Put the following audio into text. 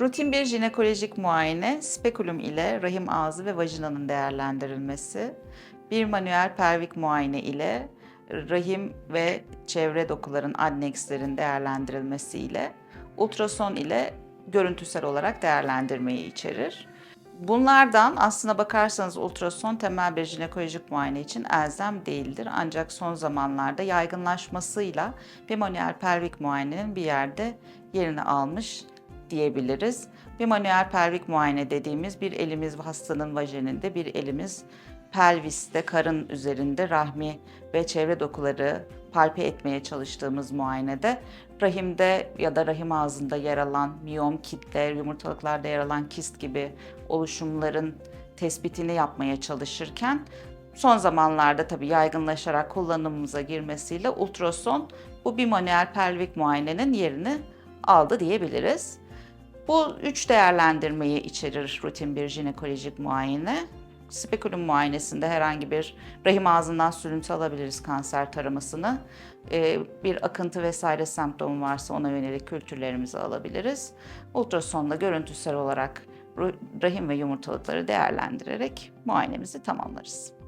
Rutin bir jinekolojik muayene, spekulum ile rahim ağzı ve vajinanın değerlendirilmesi, bir manuel pelvik muayene ile rahim ve çevre dokuların adnekslerin değerlendirilmesi ile ultrason ile görüntüsel olarak değerlendirmeyi içerir. Bunlardan aslına bakarsanız ultrason temel bir jinekolojik muayene için elzem değildir. Ancak son zamanlarda yaygınlaşmasıyla bir manuel pelvik muayenenin bir yerde yerini almış diyebiliriz. Bir manuel pelvik muayene dediğimiz bir elimiz hastanın vajininde, bir elimiz pelviste, karın üzerinde rahmi ve çevre dokuları palpe etmeye çalıştığımız muayenede rahimde ya da rahim ağzında yer alan miyom, kitle, yumurtalıklarda yer alan kist gibi oluşumların tespitini yapmaya çalışırken son zamanlarda tabii yaygınlaşarak kullanımımıza girmesiyle ultrason bu bir manuel pelvik muayenenin yerini aldı diyebiliriz. Bu üç değerlendirmeyi içerir rutin bir jinekolojik muayene. Spekulum muayenesinde herhangi bir rahim ağzından sürüntü alabiliriz kanser taramasını. Ee, bir akıntı vesaire semptomu varsa ona yönelik kültürlerimizi alabiliriz. Ultrasonla görüntüsel olarak rahim ve yumurtalıkları değerlendirerek muayenemizi tamamlarız.